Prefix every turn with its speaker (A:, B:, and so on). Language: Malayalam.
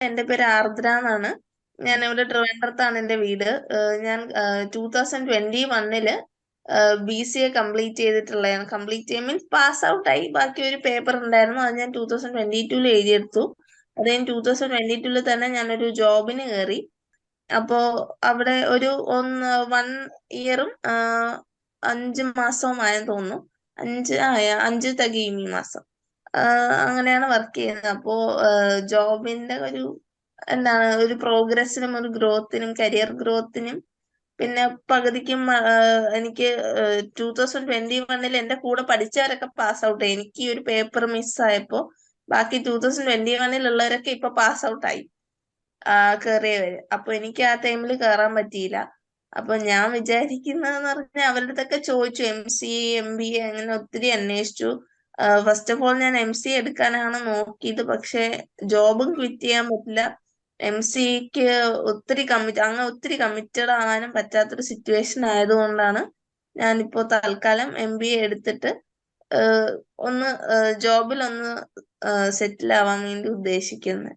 A: എന്റെ പേര് ആർദ്ര എന്നാണ്. ഞാൻ ഇവിടെ ട്രിവാൻഡ്രത്താണ് എന്റെ വീട്. ഞാൻ ടൂ തൗസൻഡ് ട്വന്റി വണ്ണിൽ ബി സി എ കംപ്ലീറ്റ് ചെയ്തിട്ടുള്ളതാണ് കംപ്ലീറ്റ് ചെയ്യാൻ മീൻസ് പാസ് ഔട്ട് ആയി. ബാക്കി ഒരു പേപ്പർ ഉണ്ടായിരുന്നു അത് ഞാൻ ടൂ തൗസൻഡ് ട്വന്റി ടൂൽ എഴുതിയെടുത്തു. അത് ഞാൻ ടൂ തൗസൻഡ് ട്വന്റി ടൂൽ തന്നെ ഞാനൊരു ജോബിന് കയറി. അപ്പോ അവിടെ ഒരു ഒന്ന് വൺ ഇയറും അഞ്ച് മാസവും ആയെന്ന് തോന്നുന്നു. അഞ്ച് ആ അഞ്ച് തികയും ഈ മാസം. അങ്ങനെയാണ് വർക്ക് ചെയ്യുന്നത്. അപ്പോ ജോബിന്റെ ഒരു എന്താണ് ഒരു പ്രോഗ്രസിനും ഒരു ഗ്രോത്തിനും കരിയർ ഗ്രോത്തിനും പിന്നെ പകുതിക്കും എനിക്ക് ടൂ തൗസൻഡ് ട്വന്റി വണ്ണിൽ എന്റെ കൂടെ പഠിച്ചവരൊക്കെ പാസ് ഔട്ട് ആയി. എനിക്ക് ഈ ഒരു പേപ്പർ മിസ്സായപ്പോ ബാക്കി ടൂ തൗസൻഡ് ട്വന്റി വണ്ണിലുള്ളവരൊക്കെ ഇപ്പൊ പാസ് ഔട്ട് ആയി. ആ കയറിയവര് അപ്പൊ എനിക്ക് ആ ടൈമിൽ കയറാൻ പറ്റിയില്ല. അപ്പൊ ഞാൻ വിചാരിക്കുന്നതെന്ന് പറഞ്ഞാൽ അവരുടെ അടുത്തൊക്കെ ചോദിച്ചു. M C M B A അങ്ങനെ ഒത്തിരി അന്വേഷിച്ചു. ഫസ്റ്റ് ഓഫ് ഓൾ ഞാൻ എം സി എടുക്കാനാണ് നോക്കിയത്. പക്ഷെ ജോബും ക്വിറ്റ് ചെയ്യാൻ പറ്റില്ല. എം സിക്ക് ഒത്തിരി കമ്മിറ്റ് അങ്ങനെ ഒത്തിരി കമ്മിറ്റഡ് ആവാനും പറ്റാത്തൊരു സിറ്റുവേഷൻ ആയതുകൊണ്ടാണ് ഞാനിപ്പോ തൽക്കാലം എം ബി എ എടുത്തിട്ട് ഒന്ന് ജോബിൽ ഒന്ന് സെറ്റിൽ ആവാൻ വേണ്ടി ഉദ്ദേശിക്കുന്നത്